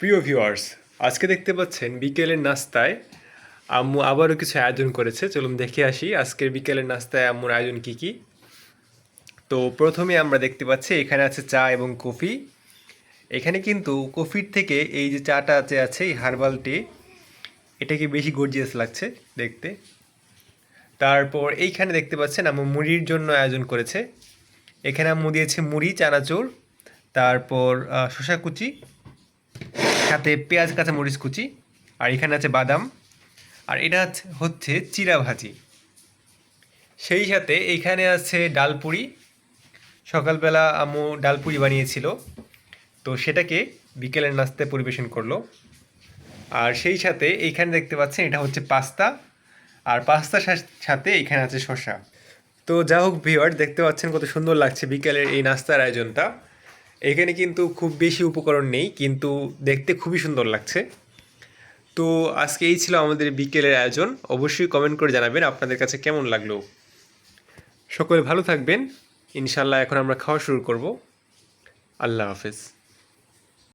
প্রিয় ভিউয়ার্স আজকে দেখতে পাচ্ছেন বিকেলের নাস্তায় আম্মু আবারও কিছু আয়োজন করেছে। চলুন দেখে আসি আজকের বিকেলের নাস্তায় আম্মুর আয়োজন কী কী। তো প্রথমে আমরা দেখতে পাচ্ছি এখানে আছে চা এবং কফি। এখানে কিন্তু কফির থেকে এই যে চাটা আছে আছে, এই হার্বাল টি এটাকে বেশি গর্জিয়াস লাগছে দেখতে। তারপর এইখানে দেখতে পাচ্ছেন আম্মু মুড়ির জন্য আয়োজন করেছে। এখানে আম্মু দিয়েছে মুড়ি, চানাচুর, তারপর শসা কুচি সাথে পেঁয়াজ কাঁচা মরিচ কুচি, আর এখানে আছে বাদাম, আর এটা হচ্ছে- চিরা ভাজি। সেই সাথে এইখানে আছে ডালপুরি। সকালবেলা আম্মু ডালপুরি বানিয়েছিল, তো সেটাকে বিকেলের নাস্তায় পরিবেশন করল। আর সেই সাথে এইখানে দেখতে পাচ্ছেন, এটা হচ্ছে পাস্তা, আর পাস্তার সাথে এখানে আছে শসা। তো যা হোক ভিওয়ার দেখতে পাচ্ছেন কত সুন্দর লাগছে বিকেলের এই নাস্তার আয়োজনটা। এখানে কিন্তু খুব বেশি উপকরণ নেই, কিন্তু দেখতে খুবই সুন্দর লাগছে। তো আজকে এই ছিল আমাদের বিকেলের আয়োজন। অবশ্যই কমেন্ট করে জানাবেন আপনাদের কাছে কেমন লাগল। সকলে ভালো থাকবেন। ইনশাল্লাহ এখন আমরা খাওয়া শুরু করব। আল্লাহ হাফেজ।